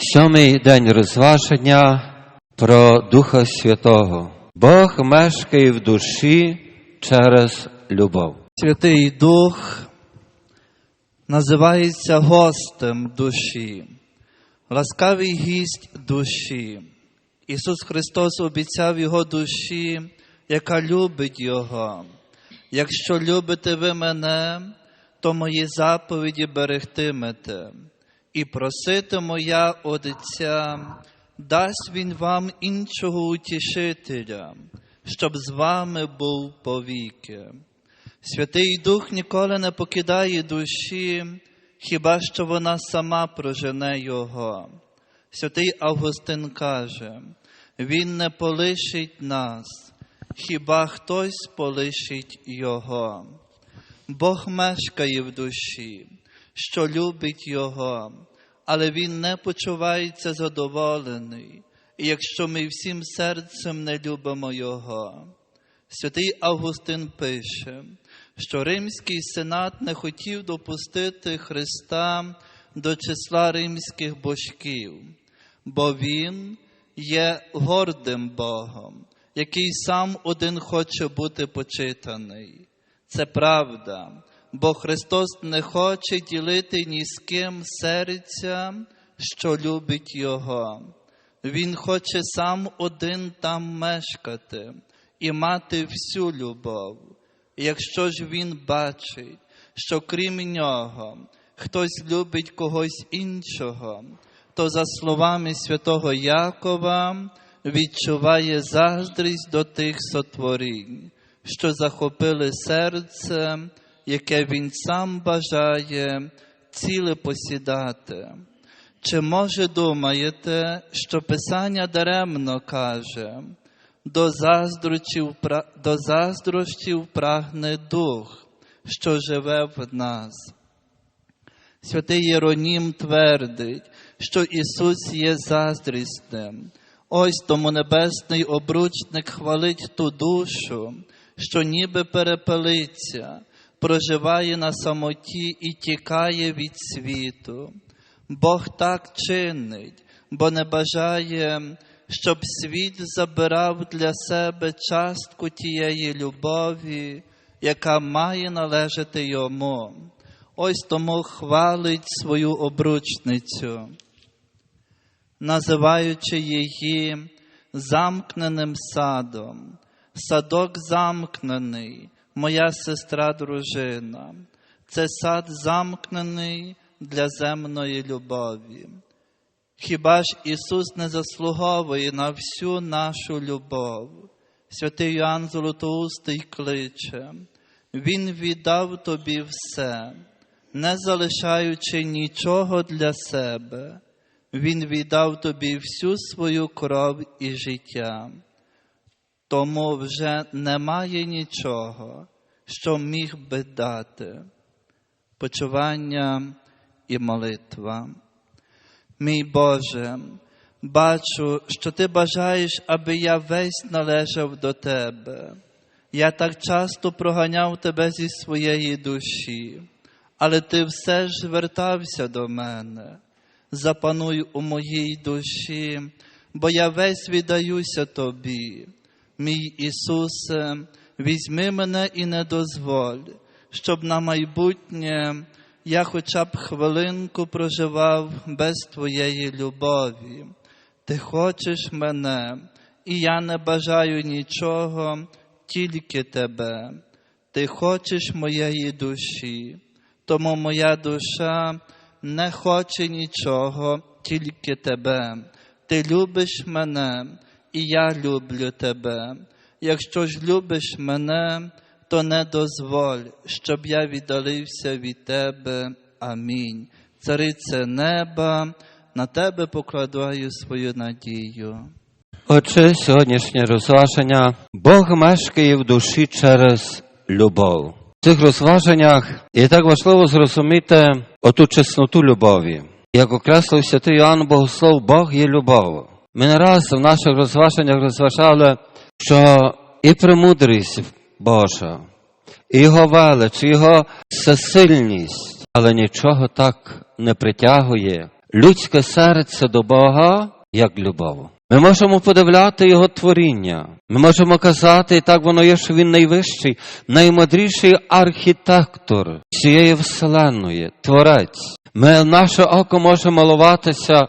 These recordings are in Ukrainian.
Сьомий день розваження про Духа Святого. Бог мешкає в душі через любов. Святий Дух називається гостем душі, ласкавий гість душі. Ісус Христос обіцяв Його душі, яка любить Його. Якщо любите ви мене, то мої заповіді берегтимете, і проситиму я Отця, дасть Він вам іншого утішителя, щоб з вами був повіки. Святий Дух ніколи не покидає душі, хіба що вона сама прожене його. Святий Августин каже, Він не полишить нас, хіба хтось полишить його. Бог мешкає в душі, що любить Його, але Він не почувається задоволений, якщо ми всім серцем не любимо Його. Святий Августин пише, що Римський сенат не хотів допустити Христа до числа римських божків, бо Він є гордим Богом, який сам один хоче бути почитаний. Це правда, бо Христос не хоче ділити ні з ким серця, що любить Його. Він хоче сам один там мешкати і мати всю любов. Якщо ж він бачить, що крім нього хтось любить когось іншого, то за словами святого Якова відчуває заздрість до тих сотворінь, що захопили серце, яке він сам бажає ціле посідати. Чи може думаєте, що Писання даремно каже, до заздрощів, до заздрощів прагне дух, що живе в нас? Святий Єронім твердить, що Ісус є заздрісним. Ось тому небесний обручник хвалить ту душу, що ніби перепелиться, проживає на самоті і тікає від світу. Бог так чинить, бо не бажає, щоб світ забирав для себе частку тієї любові, яка має належати йому. Ось тому хвалить свою обручницю, називаючи її замкненим садом. Садок замкнений, моя сестра дружина. Це сад замкнений для земної любові. Хіба ж Ісус не заслуговує на всю нашу любов? Святий Йоанн Золотоустий кличе, Він віддав тобі все, не залишаючи нічого для себе. Він віддав тобі всю свою кров і життя. Тому вже немає нічого, що міг би дати. Почування і молитва. Мій Боже, бачу, що Ти бажаєш, аби я весь належав до Тебе. Я так часто проганяв Тебе зі своєї душі, але Ти все ж вертався до мене. Запануй у моїй душі, бо я весь віддаюся Тобі. Мій Ісусе, візьми мене і не дозволь, щоб на майбутнє я хоча б хвилинку проживав без Твоєї любові. Ти хочеш мене, і я не бажаю нічого, тільки Тебе. Ти хочеш моєї душі, тому моя душа не хоче нічого, тільки Тебе. Ти любиш мене, і я люблю Тебе. Якщо ж любиш мене, то не дозволь, щоб я віддалився від Тебе. Амінь. Царице неба, на Тебе покладаю свою надію. Отже, сьогоднішнє розваження Бог мешкає в душі через любов. В цих розваженнях є так важливо зрозуміти оту чесноту любові. Як окреслив святий Іоанн Богослов, Бог є любов. Ми не раз в наших розваженнях розважали, що і премудрість Божа, і Його велич, і Його всесильність, але нічого так не притягує, людське серце до Бога як любов. Ми можемо подивляти Його творіння. Ми можемо казати, і так воно є, що Він найвищий, наймудріший архітектор цієї вселенної, творець. Ми наше око може малуватися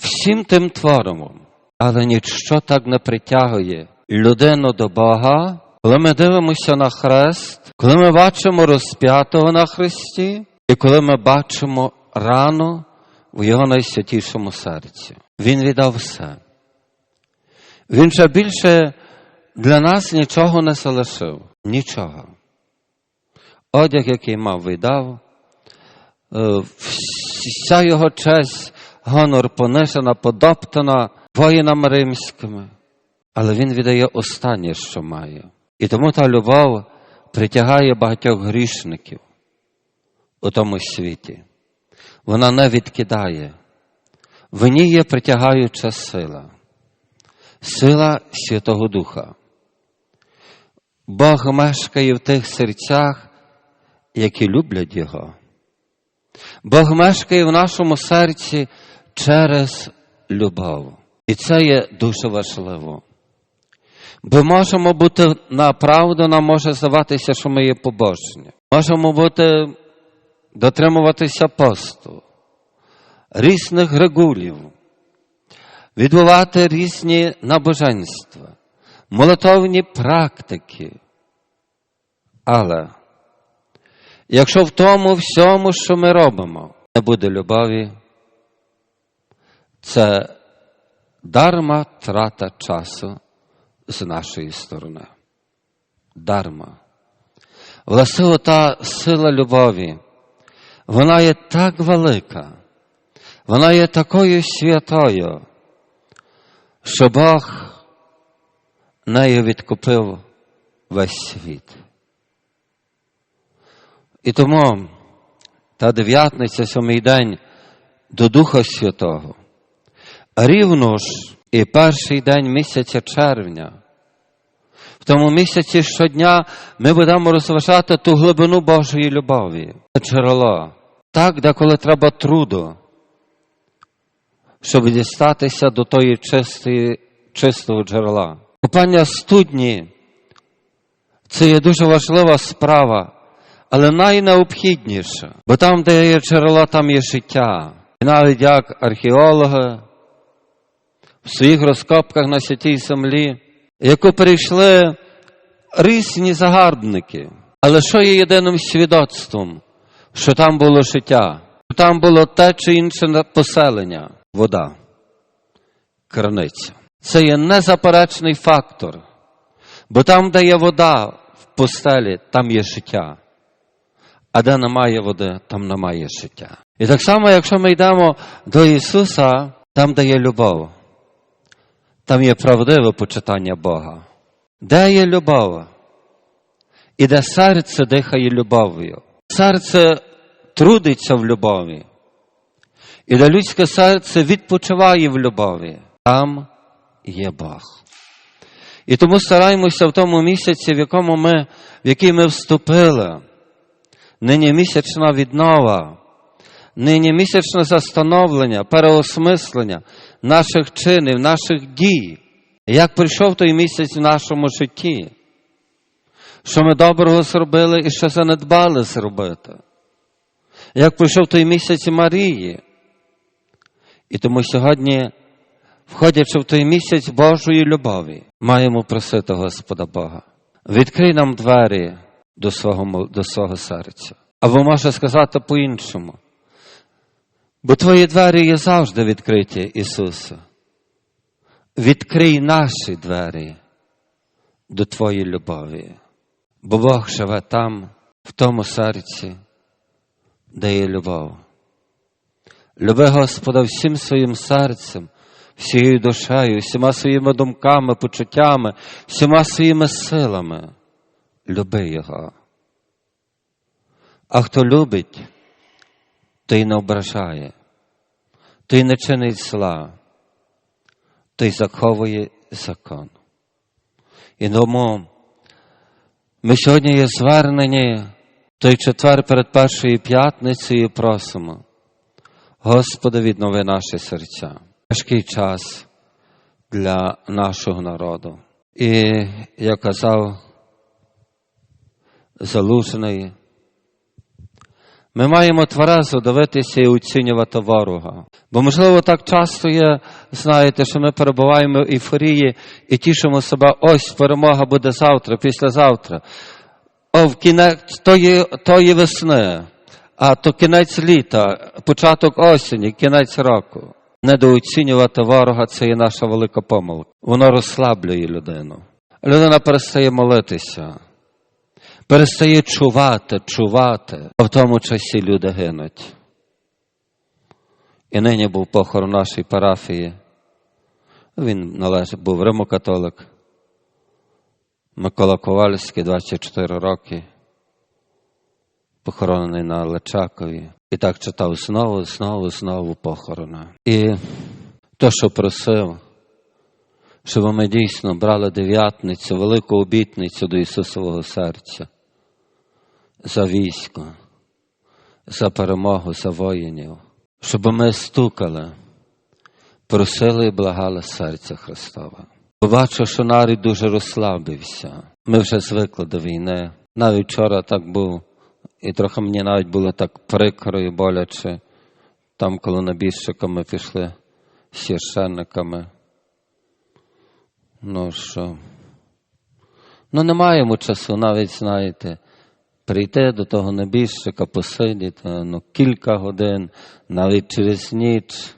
всім тим твором, але ніщо так не притягує людину до Бога, коли ми дивимося на хрест, коли ми бачимо розп'ятого на хресті, і коли ми бачимо рану в його найсвятішому серці. Він віддав все. Він ще більше для нас нічого не залишив. Нічого. Одяг, який мав, видав, е, вся його честь, гонор понижена, подоптана воїнами римськими. Але він віддає останнє, що має. І тому та любов притягає багатьох грішників у тому світі. Вона не відкидає. В ній є притягаюча сила, сила Святого Духа. Бог мешкає в тих серцях, які люблять Його. Бог мешкає в нашому серці через любов. І це є дуже важливо. Бо можемо бути направду, нам може здаватися, що ми є побожні. Можемо бути, дотримуватися посту, різних регулів, відбувати різні набоженства, молитовні практики. Але якщо в тому всьому, що ми робимо, не буде любові, це дарма трата часу з нашої сторони. Дарма. Власне, та сила любові, вона є так велика, вона є такою святою, що Бог нею відкупив весь світ. І тому та дев'ятниця, сьомий день до Духа Святого, рівно ж і перший день місяця червня. В тому місяці щодня ми будемо розважати ту глибину Божої любові, джерело. Так, деколи треба труду, щоб дістатися до тої чистої, чистого джерела. Купання студні це є дуже важлива справа, але найнеобхідніша, бо там, де є джерело, там є життя. І навіть як археологи в своїх розкопках на святій землі, яку перейшли різні загарбники. Але що є єдиним свідоцтвом? Що там було життя, що там було те чи інше поселення, вода, краниця. Це є незаперечний фактор. Бо там, де є вода в пустелі, там є життя. А де немає води, там немає життя. І так само, якщо ми йдемо до Ісуса, там, де є любов, там є правдиве почитання Бога. Де є любов? І де серце дихає любов'ю. Серце трудиться в любові. І де людське серце відпочиває в любові. Там є Бог. І тому стараємося в тому місяці, в якому ми, в який ми вступили. Нині місячна віднова, нині місячне застановлення, переосмислення наших чинів, наших дій. Як прийшов той місяць в нашому житті, що ми доброго зробили і що занедбали зробити. Як прийшов той місяць Марії. І тому сьогодні, входячи в той місяць Божої любові, маємо просити Господа Бога. Відкрий нам двері до свого, до свого серця. Або може сказати по-іншому. Бо твої двері є завжди відкриті, Ісусе. Відкрий наші двері до Твоєї любові, бо Бог живе там, в тому серці, де є любов. Люби Господа всім своїм серцем, всією душею, всіма своїми думками, почуттями, всіма своїми силами. Люби Його. А хто любить, той не ображає, той не чинить зла, той заховує закон. І тому ми сьогодні є звернені той четвер перед першою п'ятницею просимо. Господи, віднови наші серця. Важкий час для нашого народу. І я казав, залужений, ми маємо тверезо дивитися і оцінювати ворога. Бо, можливо, так часто є, знаєте, що ми перебуваємо в ейфорії і тішимо себе, ось перемога буде завтра, післязавтра. О, в кінець тої, тої весни, а то кінець літа, початок осені, кінець року. Недооцінювати ворога це є наша велика помилка. Воно розслаблює людину. Людина перестає молитися, перестає чувати, чувати. А в тому часі люди гинуть. І нині був похорон нашої парафії. Він належить, був римокатолик. Микола Ковальський, 24 роки, похоронений на Личакові. І так читав знову, знову, знову похорона. І то, що просив, щоб ми дійсно брали дев'ятницю, велику обітницю до Ісусового серця за військо, за перемогу, за воїнів, щоб ми стукали, просили і благали серця Христова. Побачив, що нарід дуже розслабився. Ми вже звикли до війни. Навіть вчора так був, і трохи мені навіть було так прикро і боляче, там, коли набіжчиками пішли з священниками. Ну що? Ну, не маємо часу, навіть, знаєте, прийти до того набіжчика, посидіти ну, кілька годин, навіть через ніч.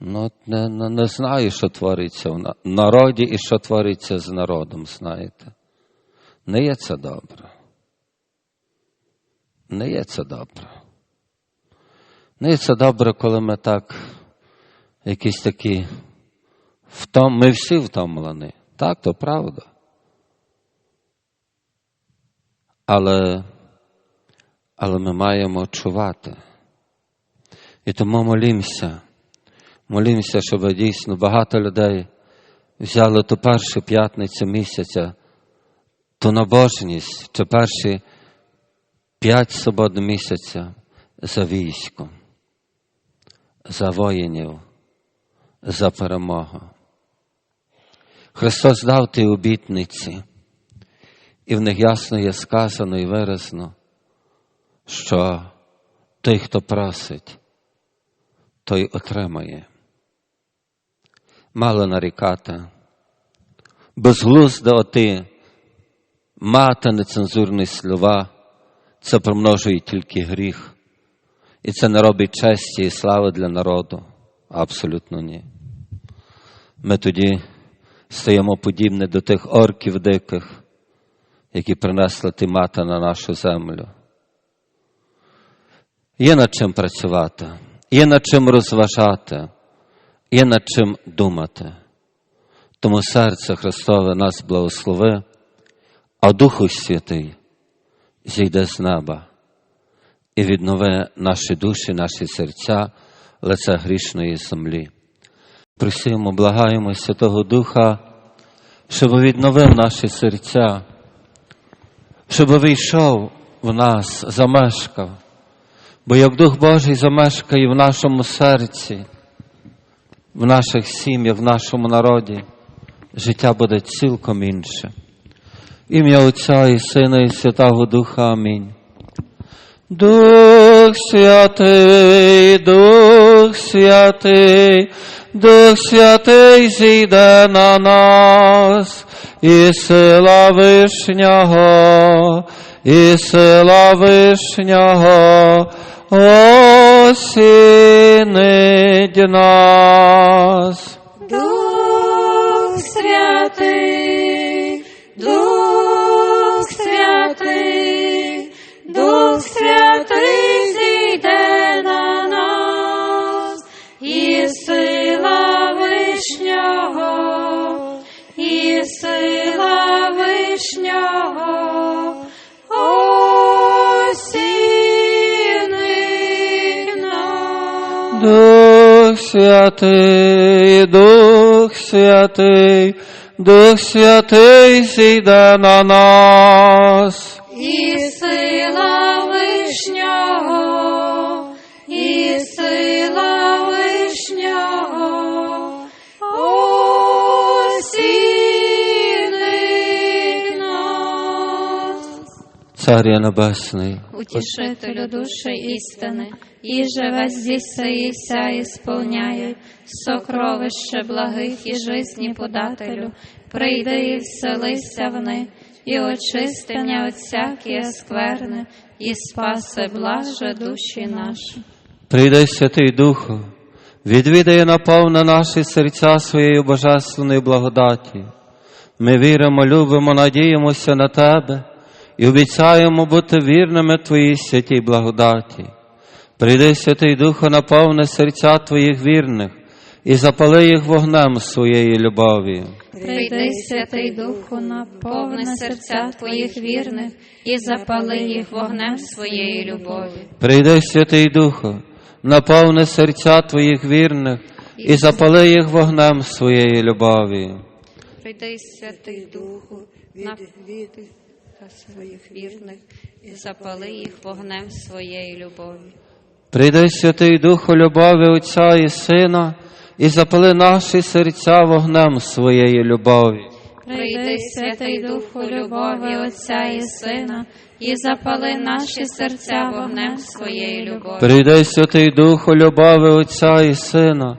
Ну, не, не, не знаю, що твориться в народі і що твориться з народом, знаєте. Не є це добре. Не є це добре. Не є це добре, коли ми так, якісь такі втом, ми всі втомлені. Так, то правда. Але, але ми маємо чувати. І тому молімося. Молімося, щоб дійсно багато людей взяли ту першу п'ятницю місяця, ту набожність, чи перші п'ять субот місяця за військом, за воїнів, за перемогу. Христос дав ті обітниці, і в них ясно є сказано і виразно, що той, хто просить, той отримає. Мало нарікати, безглуздо оти, мати нецензурні слова, це примножує тільки гріх. І це не робить честі і слави для народу. Абсолютно ні. Ми тоді стаємо подібні до тих орків диких, які принесли ті мати на нашу землю. Є над чим працювати, є над чим розважати, є над чим думати. Тому серце Христове нас благослови, а Духу Святий зійде з неба і віднови наші душі, наші серця, лице грішної землі. Просимо, благаємо Святого Духа, щоб відновив наші серця, щоб вийшов в нас, замешкав. Бо як Дух Божий замешкає в нашому серці, в наших сім'ях, в нашому народі, життя буде цілком інше. Ім'я Отця і Сина, і Святого Духа. Амінь. Дух Святий, Дух Святий, Дух Святий зійде на нас, і сила вишнього, і сила вишнього осінить нас. Святий, Дух Святий, Дух Святий зійде на нас. Царя Небесний, Утішителю душі істини, і живе здійси і вся сокровище благих і жизні подателю, прийди і вселися в них, і очистення от всякі скверни, і спаси блаже душі наші. прийди Святий Духу, відвідає наповне наші серця своєю божественною благодаті. Ми віримо, любимо, надіємося на Тебе і обіцяємо бути вірними Твоїй святій благодаті. Прийди, Святий Духу, наповни серця Твоїх вірних і запали їх вогнем своєї любові. Прийди, Святий Духу, наповни серця Твоїх вірних і запали їх вогнем своєї любові. Прийди, Святий Духу, наповни серця Твоїх вірних і запали їх вогнем своєї любові. Прийди, Святий Духу, своїх вірних і запали їх вогнем своєї любові. Прийди, Святий Духу, любові Отця і Сина, і запали наші серця вогнем своєї любові. Прийди, Святий Духу, любові Отця і Сина, і запали наші серця вогнем своєї любові. Прийди, Святий Духу, любові Отця і Сина,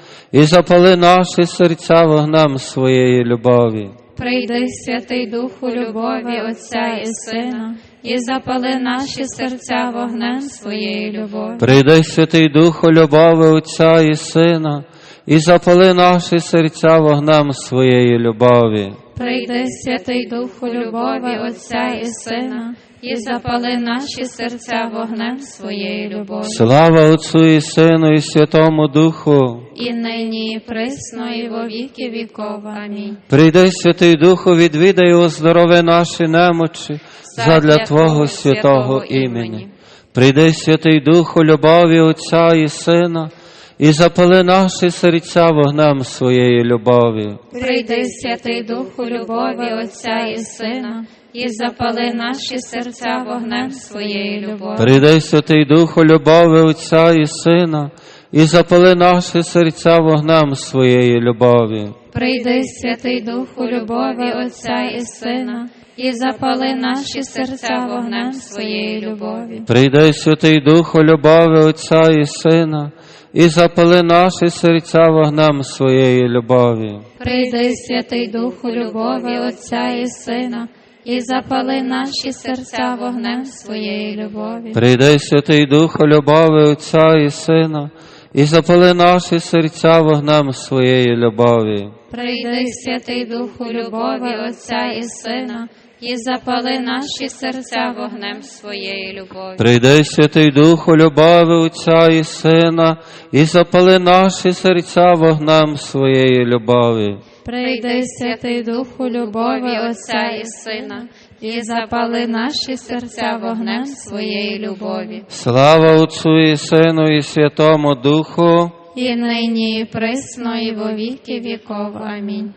і запали наші серця вогнем своєї любові. Прийди, Святий Духу, любові Отця і Сина, і запали наші серця вогнем своєї любові. Прийди, Святий Духу, любові Отця і Сина, і запали наші серця вогнем своєї любові. Прийди, Святий Духу, любові Отця і Сина, і запали наші серця вогнем своєї любові. Слава Отцю і Сину, і Святому Духу. І нині, і присно, і во віки віков. Амінь. Прийди, Святий Духу, відвідай і оздорови наші немочі задля Твого святого імені. Прийди, Святий Духу, любові Отця і Сина, і запали наші серця вогнем своєї любові. Прийди, Святий Духу, любові Отця і Сина, і запали наші серця вогнем своєї любові. Прийди, Святий Духу, любові Отця і Сина, і запали наші серця вогнем своєї любові. Прийди, Святий Духу, любові Отця і Сина, і запали наші серця вогнем своєї любові. Прийди, Святий Духу, любові Отця і Сина, і запали наші серця вогнем своєї любові. Прийди, Святий Духу, любові Отця і Сина, і запали наші серця вогнем своєї любові. Прийди, Святий Духу, любові Отця і Сина, і запали наші серця вогнем своєї любові. Прийди, Святий Духу, любові Отця і Сина, і запали наші серця вогнем своєї любові. Прийди, Святий Духу, любові Отця і Сина, і запали наші серця вогнем своєї любові. Прийди, Святий Духу, любові Отця і Сина, і запали наші серця вогнем своєї любові. Слава Отцю і Сину, і Святому Духу. І нині, і присно, і во віки віков. Амінь.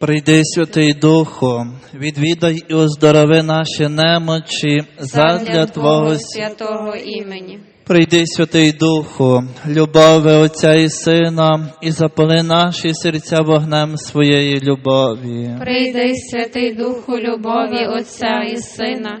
Прийди, Святий Духу, відвідай і оздорови наші немочі задля Твого святого. імені. Прийди, Святий Духу, любови Отця і Сина, і запали наші серця вогнем своєї любові. Прийди, Святий Духу, любові Отця і Сина,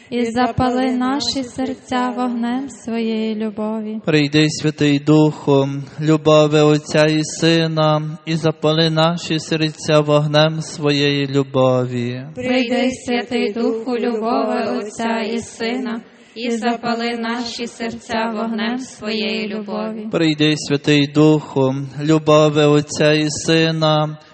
і запали наші серця вогнем своєї любові. Прийди, Святий Духу, любові Отця і Сина, і запали наші серця вогнем своєї любові. Прийди, Святий Духу, любові Отця і Сина, і запали наші серця вогнем своєї любові. Прийди, Святий Духу, любові Отця і Сина,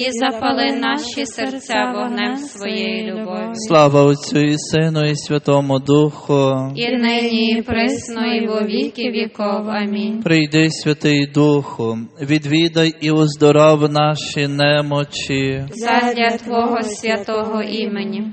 і запали наші серця вогнем своєї любові. Слава Отцю і Сину, і Святому Духу. І нині, і присно, і во віки віков. Амінь. Прийди, Святий Духу, відвідай і оздоров наші немочі. Задля Твого святого імені.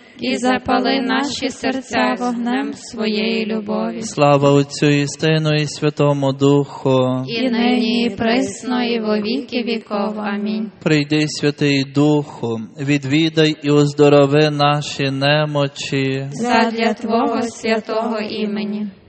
і запали наші серця вогнем своєї любові. Слава Отцю і Сину, і Святому Духу. І нині, і присно, і во віки віков. Амінь. Прийди, Святий Духу, відвідай і оздорови наші немочі. Задля Твого святого імені.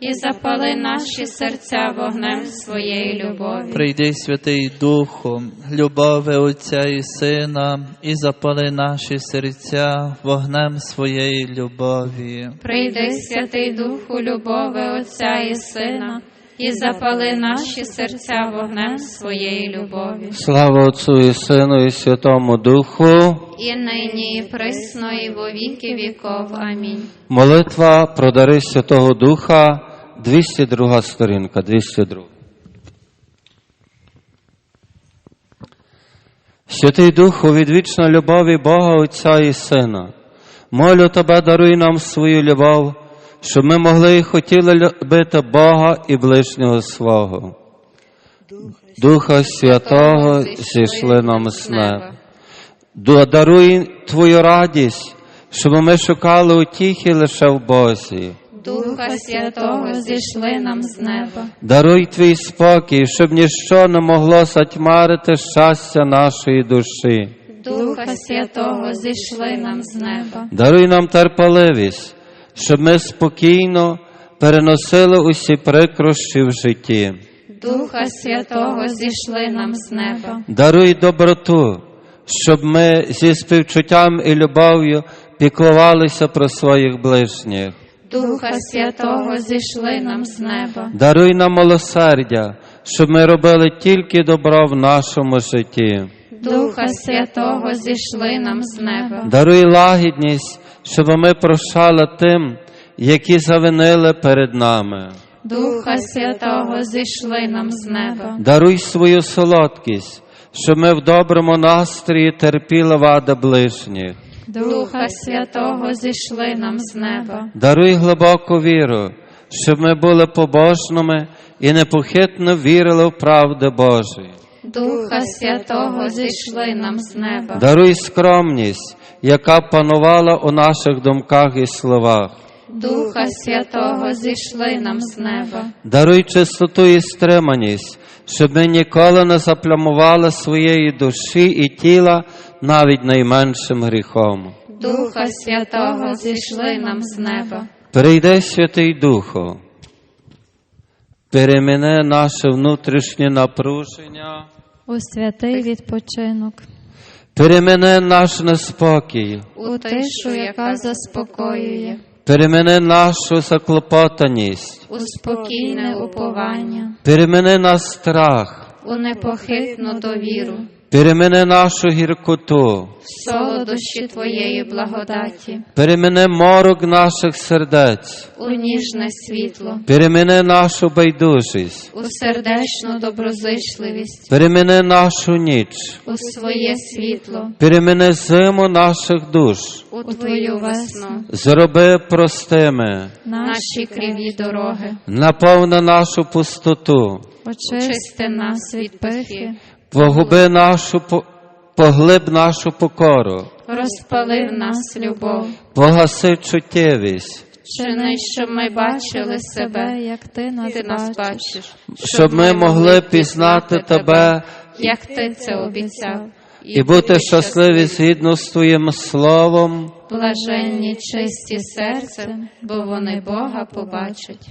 і запали наші серця вогнем своєї любові. Прийди, Святий Духу, любові Отця і Сина, і запали наші серця вогнем своєї любові. Прийди, Святий Духу любови Отця і Сина, і запали наші серця вогнем своєї любові. Слава Отцу і Сину і Святому Духу. І нині, і присно, і во віки віков. Амінь. Молитва про дари Святого Духа, 202 сторінка, 202. Святий Духу, від вічної любові Бога Отця і Сина, молю Тебе, даруй нам свою любов, щоб ми могли і хотіли любити Бога і ближнього свого. Духа Святого зійшли нам з неба. Даруй Твою радість, щоб ми шукали утіхи лише в Бозі. Духа Святого зійшли нам з неба. Даруй твій спокій, щоб ніщо не могло затьмарити щастя нашої душі. Духа Святого зійшли нам з неба. Даруй нам терпеливість, щоб ми спокійно переносили усі прикрощі в житті. Духа Святого зійшли нам з неба. Даруй доброту, щоб ми зі співчуттям і любов'ю піклувалися про своїх ближніх. Духа Святого зійшли нам з неба. Даруй нам милосердя, щоб ми робили тільки добро в нашому житті. Духа Святого зійшли нам з неба. Даруй лагідність, щоб ми прощали тим, які завинили перед нами. Духа Святого зійшли нам з неба. Даруй свою солодкість, щоб ми в доброму настрої терпіли вади ближніх. Духа Святого зійшли нам з неба. Даруй глибоку віру, щоб ми були побожними і непохитно вірили в правди Божі. Духа Святого зійшли нам з неба. Даруй скромність, яка панувала у наших думках і словах. Духа Святого зійшли нам з неба. Даруй чистоту і стриманість, щоб ми ніколи не заплямували своєї душі і тіла навіть найменшим гріхом. Духа Святого зійшли нам з неба. Прийди, Святий Духу, переміни наше внутрішнє напруження, у святий відпочинок, переміни наш неспокій, У тишу, яка заспокоює, переміни нашу заклопотаність, у спокійне уповання, переміни наш страх, у непохитну довіру, переміни нашу гіркоту, солодощі Твоєї благодаті, переміни морок наших сердець, у ніжне світло, переміни нашу байдужість, у сердечну доброзичливість, переміни нашу ніч, у своє світло, переміни зиму наших душ, у Твою весну, зроби простими, наші криві дороги, наповни нашу пустоту, очисти нас від пихи, погуби нашу, поглиб нашу покору, розпали в нас любов, погаси чуттєвість, чини, щоб ми бачили себе, як ти нас, ти нас бачиш. бачиш, щоб ми могли пізнати тебе як ти це обіцяв, і бути щасливі. згідно з Твоїм словом. блаженні чисті серцем, бо вони Бога побачать.